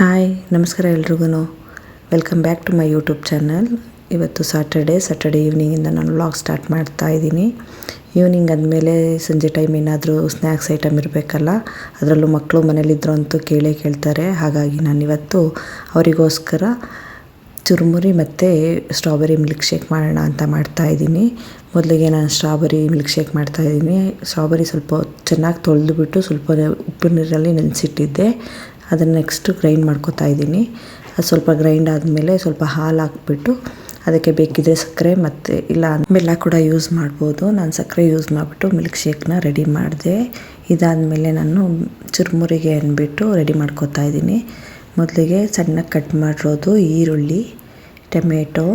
Hi, ನಮಸ್ಕಾರ ಎಲ್ರಿಗೂ welcome back to my YouTube channel ಇವತ್ತು ಸಾಟರ್ಡೆ ಸಾಟರ್ಡೆ ಈವ್ನಿಂಗಿಂದ ನಾನು ವ್ಲಾಗ್ ಸ್ಟಾರ್ಟ್ ಮಾಡ್ತಾ ಇದ್ದೀನಿ. ಈವ್ನಿಂಗ್ ಆದಮೇಲೆ ಸಂಜೆ ಟೈಮ್ ಏನಾದರೂ ಸ್ನ್ಯಾಕ್ಸ್ ಐಟಮ್ ಇರಬೇಕಲ್ಲ, ಅದರಲ್ಲೂ ಮಕ್ಕಳು ಮನೇಲಿದ್ರು ಅಂತೂ ಕೇಳೇ ಕೇಳ್ತಾರೆ. ಹಾಗಾಗಿ ನಾನು ಇವತ್ತು ಅವರಿಗೋಸ್ಕರ ಚುರುಮುರಿ ಮತ್ತು ಸ್ಟ್ರಾಬೆರಿ ಮಿಲ್ಕ್ ಶೇಕ್ ಮಾಡೋಣ ಅಂತ ಮಾಡ್ತಾ ಇದ್ದೀನಿ. ಮೊದಲಿಗೆ ನಾನು ಸ್ಟ್ರಾಬೆರಿ ಮಿಲ್ಕ್ ಶೇಕ್ ಮಾಡ್ತಾ ಇದ್ದೀನಿ. ಸ್ಟ್ರಾಬೆರಿ ಸ್ವಲ್ಪ ಚೆನ್ನಾಗಿ ತೊಳೆದುಬಿಟ್ಟು ಸ್ವಲ್ಪ ಉಪ್ಪು ನೀರಲ್ಲಿ ನೆನೆಸಿಟ್ಟಿದ್ದೆ. ಅದನ್ನು ನೆಕ್ಸ್ಟು ಗ್ರೈಂಡ್ ಮಾಡ್ಕೊತಾ ಇದ್ದೀನಿ. ಅದು ಸ್ವಲ್ಪ ಗ್ರೈಂಡ್ ಆದಮೇಲೆ ಸ್ವಲ್ಪ ಹಾಲು ಹಾಕ್ಬಿಟ್ಟು ಅದಕ್ಕೆ ಬೇಕಿದ್ರೆ ಸಕ್ಕರೆ ಮತ್ತು ಇಲ್ಲ ಬೆಲ್ಲ ಕೂಡ ಯೂಸ್ ಮಾಡ್ಬೋದು. ನಾನು ಸಕ್ಕರೆ ಯೂಸ್ ಮಾಡಿಬಿಟ್ಟು ಮಿಲ್ಕ್ ಶೇಕ್ನ ರೆಡಿ ಮಾಡಿದೆ. ಇದಾದಮೇಲೆ ನಾನು ಚುರುಮುರಿಗೆ ಅಂದ್ಬಿಟ್ಟು ರೆಡಿ ಮಾಡ್ಕೋತಾ ಇದ್ದೀನಿ. ಮೊದಲಿಗೆ ಸಣ್ಣಗೆ ಕಟ್ ಮಾಡಿರೋದು ಈರುಳ್ಳಿ, ಟೊಮೆಟೊ,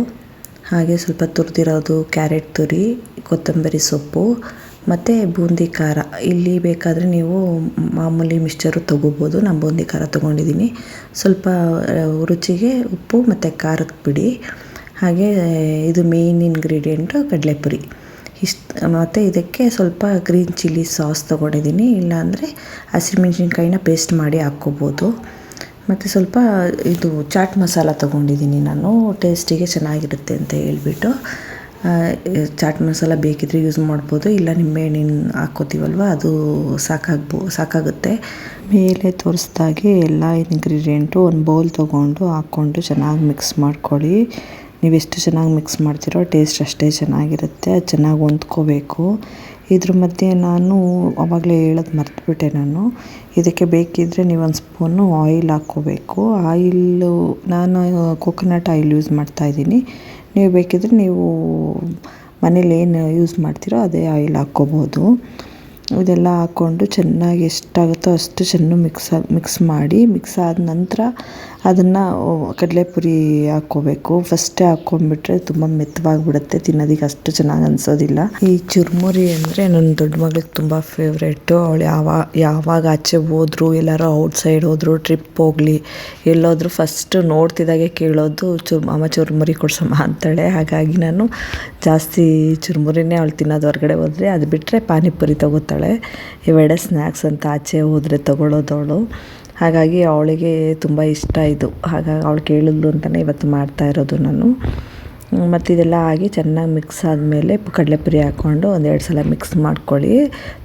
ಹಾಗೆ ಸ್ವಲ್ಪ ತುರಿದಿರೋದು ಕ್ಯಾರೆಟ್ ತುರಿ, ಕೊತ್ತಂಬರಿ ಸೊಪ್ಪು ಮತ್ತು ಬೂಂದಿ ಖಾರ. ಇಲ್ಲಿ ಬೇಕಾದರೆ ನೀವು ಮಾಮೂಲಿ ಮಿಕ್ಸ್ಚರು ತೊಗೋಬೋದು. ನಾನು ಬೂಂದಿ ಖಾರ ತೊಗೊಂಡಿದ್ದೀನಿ. ಸ್ವಲ್ಪ ರುಚಿಗೆ ಉಪ್ಪು ಮತ್ತು ಖಾರದ ಪುಡಿ. ಹಾಗೆ, ಇದು ಮೇಯ್ನ್ ಇಂಗ್ರೀಡಿಯೆಂಟು ಕಡಲೆಪುರಿ. ಇಷ್ಟು, ಮತ್ತು ಇದಕ್ಕೆ ಸ್ವಲ್ಪ ಗ್ರೀನ್ ಚಿಲ್ಲಿ ಸಾಸ್ ತೊಗೊಂಡಿದ್ದೀನಿ. ಇಲ್ಲಾಂದರೆ ಹಸಿಮೆಣ್ಸಿನ್ಕಾಯಿನ ಪೇಸ್ಟ್ ಮಾಡಿ ಹಾಕ್ಕೋಬೋದು. ಮತ್ತು ಸ್ವಲ್ಪ ಇದು ಚಾಟ್ ಮಸಾಲ ತೊಗೊಂಡಿದ್ದೀನಿ ನಾನು. ಟೇಸ್ಟಿಗೆ ಚೆನ್ನಾಗಿರುತ್ತೆ ಅಂತ ಹೇಳ್ಬಿಟ್ಟು. ಚಾಟ್ ಮಸಾಲ ಬೇಕಿದ್ರೆ ಯೂಸ್ ಮಾಡ್ಬೋದು. ಇಲ್ಲ ನಿಂಬೆಹಣ್ಣಿನ ಹಾಕ್ಕೋತೀವಲ್ವ? ಅದು ಸಾಕಾಗ್ಬೋ, ಸಾಕಾಗುತ್ತೆ. ಮೇಲೆ ತೋರಿಸ್ದಾಗೆ ಎಲ್ಲ ಇಂಗ್ರೀಡಿಯೆಂಟು ಒಂದು ಬೌಲ್ ತೊಗೊಂಡು ಹಾಕ್ಕೊಂಡು ಚೆನ್ನಾಗಿ ಮಿಕ್ಸ್ ಮಾಡ್ಕೊಳ್ಳಿ. ನೀವು ಎಷ್ಟು ಚೆನ್ನಾಗಿ ಮಿಕ್ಸ್ ಮಾಡ್ತೀರೋ ಟೇಸ್ಟ್ ಅಷ್ಟೇ ಚೆನ್ನಾಗಿರುತ್ತೆ. ಅದು ಚೆನ್ನಾಗಿ ಹೊಂದ್ಕೋಬೇಕು. ಇದ್ರ ಮಧ್ಯೆ ನಾನು ಅವಾಗಲೇ ಹೇಳೋದು ಮರ್ತುಬಿಟ್ಟೆ ನಾನು. ಇದಕ್ಕೆ ಬೇಕಿದ್ದರೆ ನೀವು ಒಂದು ಸ್ಪೂನು ಆಯಿಲ್ ಹಾಕ್ಕೋಬೇಕು. ಆಯಿಲ್ಲು ನಾನು ಕೋಕೋನಟ್ ಆಯಿಲ್ ಯೂಸ್ ಮಾಡ್ತಾಯಿದ್ದೀನಿ ನೀವು ಬೇಕಿದ್ದರೆ ನೀವು ಮನೇಲಿ ಏನು ಯೂಸ್ ಮಾಡ್ತೀರೋ ಅದೇ ಆಯಿಲ್ ಹಾಕ್ಕೋಬೋದು. ಇದೆಲ್ಲ ಹಾಕ್ಕೊಂಡು ಚೆನ್ನಾಗಿ ಎಷ್ಟಾಗುತ್ತೋ ಅಷ್ಟು ಚೆನ್ನಾಗಿ ಮಿಕ್ಸ್ ಮಿಕ್ಸ್ ಮಾಡಿ, ಮಿಕ್ಸ್ ಆದ ನಂತರ ಅದನ್ನು ಕಡಲೆಪುರಿ ಹಾಕ್ಕೋಬೇಕು. ಫಸ್ಟೇ ಹಾಕ್ಕೊಂಡ್ಬಿಟ್ರೆ ತುಂಬ ಮೆತ್ತವಾಗಿಬಿಡುತ್ತೆ ತಿನ್ನೋದಕ್ಕೆ ಅಷ್ಟು ಚೆನ್ನಾಗಿ ಅನಿಸೋದಿಲ್ಲ. ಈ ಚುರುಮುರಿ ಅಂದರೆ ನನ್ನ ದೊಡ್ಡ ಮಗಳಿಗೆ ತುಂಬ ಫೇವ್ರೇಟು ಅವಳು ಯಾವ, ಯಾವಾಗ ಆಚೆ ಹೋದ್ರು, ಎಲ್ಲರೂ ಔಟ್ಸೈಡ್ ಹೋದ್ರು ಟ್ರಿಪ್ ಹೋಗಲಿ, ಎಲ್ಲೋದ್ರು ಫಸ್ಟು ನೋಡ್ತಿದ್ದಾಗೆ ಕೇಳೋದು ಚುರ್ ಅಮ್ಮ ಚುರುಮುರಿ ಕೊಡ್ಸಮ್ಮ ಅಂತಾಳೆ. ಹಾಗಾಗಿ ನಾನು ಜಾಸ್ತಿ ಚುರುಮುರಿನೇ ಅವಳು ತಿನ್ನೋದು ಹೊರಗಡೆ ಹೋದರೆ, ಅದು ಬಿಟ್ಟರೆ ಪಾನಿಪುರಿ ತೊಗೋತಾಳೆ. ಇವೆರಡೇ ಸ್ನ್ಯಾಕ್ಸ್ ಅಂತ ಆಚೆ ಹೋದರೆ ತಗೊಳ್ಳೋದವಳು ಹಾಗಾಗಿ ಅವಳಿಗೆ ತುಂಬ ಇಷ್ಟ ಇದು. ಹಾಗಾಗಿ ಅವಳು ಕೇಳಿದ್ಲು ಅಂತಲೇ ಇವತ್ತು ಮಾಡ್ತಾ ಇರೋದು ನಾನು. ಮತ್ತು ಇದೆಲ್ಲ ಆಗಿ ಚೆನ್ನಾಗಿ ಮಿಕ್ಸ್ ಆದಮೇಲೆ ಕಡಲೆಪುರಿ ಹಾಕ್ಕೊಂಡು ಒಂದೆರಡು ಸಲ ಮಿಕ್ಸ್ ಮಾಡ್ಕೊಳ್ಳಿ.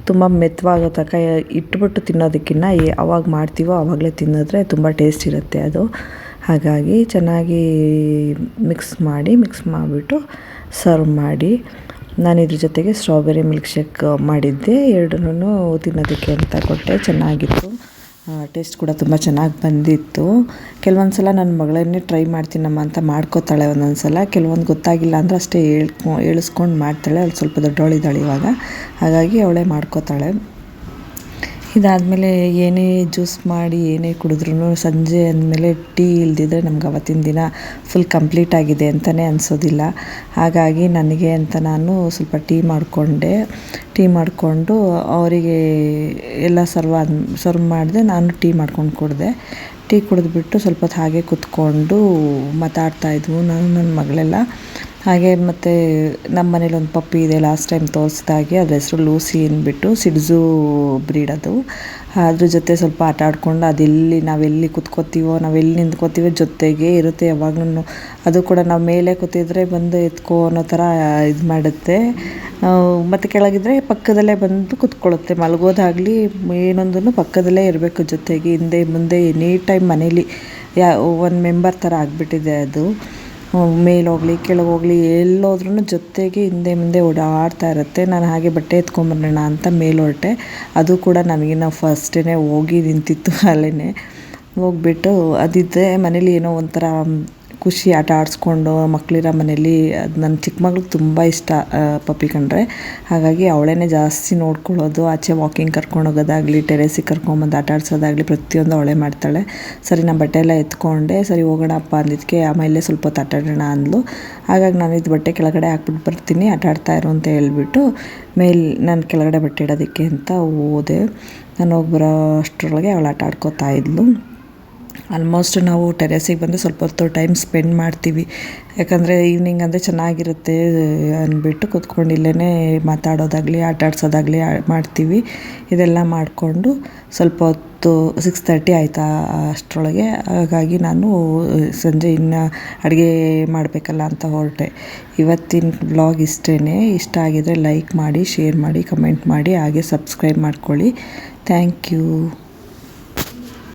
ತುಂಬ ಮೆತ್ತವಾಗೋ ತನಕ ಇಟ್ಬಿಟ್ಟು ತಿನ್ನೋದಕ್ಕಿಂತ ಯಾವಾಗ ಮಾಡ್ತೀವೋ ಆವಾಗಲೇ ತಿನ್ನಿದ್ರೆ ತುಂಬ ಟೇಸ್ಟ್ ಇರುತ್ತೆ ಅದು. ಹಾಗಾಗಿ ಚೆನ್ನಾಗಿ ಮಿಕ್ಸ್ ಮಾಡಿ ಮಿಕ್ಸ್ ಮಾಡಿಬಿಟ್ಟು ಸರ್ವ್ ಮಾಡಿ. ನಾನು ಇದ್ರ ಜೊತೆಗೆ ಸ್ಟ್ರಾಬೆರಿ ಮಿಲ್ಕ್ ಶೇಕ್ ಮಾಡಿದ್ದೆ. ಎರಡನ್ನೂ ತಿನ್ನೋದಕ್ಕೆ ಅಂತ ಕೊಟ್ಟೆ. ಚೆನ್ನಾಗಿತ್ತು. ಟೇಸ್ಟ್ ಕೂಡ ತುಂಬ ಚೆನ್ನಾಗಿ ಬಂದಿತ್ತು. ಕೆಲವೊಂದು ಸಲ ನನ್ನ ಮಗಳನ್ನೇ ಟ್ರೈ ಮಾಡ್ತೀನಮ್ಮ ಅಂತ ಮಾಡ್ಕೋತಾಳೆ ಒಂದೊಂದು ಸಲ ಕೆಲವೊಂದು ಗೊತ್ತಾಗಿಲ್ಲ ಅಂದರೆ ಅಷ್ಟೇ ಹೇಳ್ಕೊ, ಹೇಳಿಸ್ಕೊಂಡು ಮಾಡ್ತಾಳೆ. ಅಲ್ಲಿ ಸ್ವಲ್ಪ ದೊಡ್ಡವಳಿದ್ದಾಳೆ ಇವಾಗ. ಹಾಗಾಗಿ ಅವಳೇ ಮಾಡ್ಕೋತಾಳೆ. ಇದಾದಮೇಲೆ ಏನೇ ಜ್ಯೂಸ್ ಮಾಡಿ, ಏನೇ ಕುಡಿದ್ರೂ ಸಂಜೆ ಅಂದಮೇಲೆ ಟೀ ಇಲ್ದಿದ್ರೆ ನಮ್ಗೆ ಅವತ್ತಿನ ದಿನ ಫುಲ್ ಕಂಪ್ಲೀಟ್ ಆಗಿದೆ ಅಂತಲೇ ಅನಿಸೋದಿಲ್ಲ. ಹಾಗಾಗಿ ನನಗೆ ಅಂತ ನಾನು ಸ್ವಲ್ಪ ಟೀ ಮಾಡಿಕೊಂಡೆ. ಟೀ ಮಾಡಿಕೊಂಡು ಅವರಿಗೆ ಎಲ್ಲ ಸರ್ವ್ ಸರ್ವ್ ಮಾಡಿದೆ ನಾನು ಟೀ ಮಾಡ್ಕೊಂಡು ಕುಡಿದೆ. ಟೀ ಕುಡಿದ್ಬಿಟ್ಟು ಸ್ವಲ್ಪ ಹೊತ್ತು ಹಾಗೆ ಕೂತ್ಕೊಂಡು ಮಾತಾಡ್ತಾಯಿದ್ವು ನಾನು, ನನ್ನ ಮಗಳೆಲ್ಲ. ಹಾಗೆ ಮತ್ತು ನಮ್ಮ ಮನೇಲಿ ಒಂದು ಪಪ್ಪಿ ಇದೆ ಲಾಸ್ಟ್ ಟೈಮ್ ತೋರಿಸ್ದಾಗೆ. ಅದ್ರ ಹೆಸರು ಲೂಸಿ ಅಂದ್ಬಿಟ್ಟು ಸಿಡ್ಜು ಬ್ರೀಡ್ ಅದು. ಅದ್ರ ಜೊತೆ ಸ್ವಲ್ಪ ಆಟ ಆಡ್ಕೊಂಡು ಅದೆಲ್ಲಿ ನಾವೆಲ್ಲಿ ಕುತ್ಕೋತೀವೋ ನಾವೆಲ್ಲಿ ನಿಂತ್ಕೋತೀವೋ ಜೊತೆಗೆ ಇರುತ್ತೆ ಯಾವಾಗ್ಲೂ ಅದು ಕೂಡ ನಾವು ಮೇಲೆ ಕೂತಿದ್ರೆ ಬಂದು ಎತ್ಕೋ ಅನ್ನೋ ಥರ ಇದು ಮಾಡುತ್ತೆ. ಮತ್ತು ಕೆಳಗಿದ್ರೆ ಪಕ್ಕದಲ್ಲೇ ಬಂದು ಕುತ್ಕೊಳ್ಳುತ್ತೆ. ಮಲಗೋದಾಗಲಿ ಏನೊಂದನ್ನು ಪಕ್ಕದಲ್ಲೇ ಇರಬೇಕು ಜೊತೆಗೆ. ಹಿಂದೆ ಮುಂದೆ ಎನಿ ಟೈಮ್ ಮನೇಲಿ ಯಾ ಒಂದು ಮೆಂಬರ್ ಥರ ಆಗಿಬಿಟ್ಟಿದೆ ಅದು. ಮೇಲೆ ಹೋಗಲಿ, ಕೆಳಗೆ ಹೋಗಲಿ ಎಲ್ಲೋದ್ರೂ ಜೊತೆಗೆ ಹಿಂದೆ ಮುಂದೆ ಓಡಾಡ್ತಾ ಇರುತ್ತೆ. ನಾನು ಹಾಗೆ ಬಟ್ಟೆ ಎತ್ಕೊಂಬರೋಣ ಅಂತ ಮೇಲೆ ಹೊರಟೆ. ಅದು ಕೂಡ ನನಗಿನ್ನ ಫಸ್ಟೇ ಹೋಗಿ ನಿಂತಿತ್ತು ಅಲ್ಲೇ ಹೋಗ್ಬಿಟ್ಟು ಅದಿದ್ದರೆ ಮನೇಲಿ ಏನೋ ಒಂಥರ ಖುಷಿ ಆಟ ಆಡಿಸ್ಕೊಂಡು ಮಕ್ಕಳಿರೋ ಮನೇಲಿ ಅದು ನನ್ನ ಚಿಕ್ಕ ಮಗ್ಳಿಗೆ ತುಂಬ ಇಷ್ಟ ಪಪ್ಪಿ ಕಂಡ್ರೆ. ಹಾಗಾಗಿ ಅವಳೇ ಜಾಸ್ತಿ ನೋಡ್ಕೊಳ್ಳೋದು, ಆಚೆ ವಾಕಿಂಗ್ ಕರ್ಕೊಂಡು ಹೋಗೋದಾಗಲಿ ಟೆರೇಸಿಗೆ ಕರ್ಕೊಂಬಂದು ಆಟ ಆಡಿಸೋದಾಗಲಿ ಪ್ರತಿಯೊಂದು ಅವಳೇ ಮಾಡ್ತಾಳೆ. ಸರಿ, ನಾನು ಬಟ್ಟೆ ಎಲ್ಲ ಎತ್ಕೊಂಡೆ, ಸರಿ ಹೋಗೋಣಪ್ಪ ಅಂದಿದ್ದಕ್ಕೆ ಆಮೇಲೆ ಸ್ವಲ್ಪ ಹೊತ್ತು ಆಟಾಡೋಣ ಅಂದ್ಲು. ಹಾಗಾಗಿ ನಾನು ಇದು ಬಟ್ಟೆ ಕೆಳಗಡೆ ಹಾಕ್ಬಿಟ್ಟು ಬರ್ತೀನಿ, ಆಟ ಆಡ್ತಾ ಇರು ಅಂತ ಹೇಳ್ಬಿಟ್ಟು ಮೇಲೆ ನಾನು ಕೆಳಗಡೆ ಬಟ್ಟೆ ಇಡೋದಕ್ಕೆ ಅಂತ ಹೋದೆ ನಾನು ಹೋಗಿ ಬರೋ ಅಷ್ಟರೊಳಗೆ ಅವಳು ಆಟ ಆಡ್ಕೋತಾ ಇದ್ಲು. ಆಲ್ಮೋಸ್ಟ್ ನಾವು ಟೆರೆಸಿಗೆ ಬಂದು ಸ್ವಲ್ಪ ಹೊತ್ತು ಟೈಮ್ ಸ್ಪೆಂಡ್ ಮಾಡ್ತೀವಿ. ಯಾಕಂದರೆ ಈವ್ನಿಂಗ್ ಅಂದರೆ ಚೆನ್ನಾಗಿರುತ್ತೆ ಅಂದ್ಬಿಟ್ಟು ಕೂತ್ಕೊಂಡು ಇಲ್ಲೇ ಮಾತಾಡೋದಾಗಲಿ, ಆಟ ಆಡ್ಸೋದಾಗಲಿ ಮಾಡ್ತೀವಿ. ಇದೆಲ್ಲ ಮಾಡಿಕೊಂಡು ಸ್ವಲ್ಪ ಹೊತ್ತು ಸಿಕ್ಸ್ ತರ್ಟಿ ಆಯಿತಾ ಅಷ್ಟರೊಳಗೆ. ಹಾಗಾಗಿ ನಾನು ಸಂಜೆ ಇನ್ನು ಅಡುಗೆ ಮಾಡಬೇಕಲ್ಲ ಅಂತ ಹೊರಟೆ. ಇವತ್ತಿನ ಬ್ಲಾಗ್ ಇಷ್ಟೇ ಇಷ್ಟ ಆಗಿದರೆ ಲೈಕ್ ಮಾಡಿ ಶೇರ್ ಮಾಡಿ ಕಮೆಂಟ್ ಮಾಡಿ, ಹಾಗೆ ಸಬ್ಸ್ಕ್ರೈಬ್ ಮಾಡ್ಕೊಳ್ಳಿ. Thank you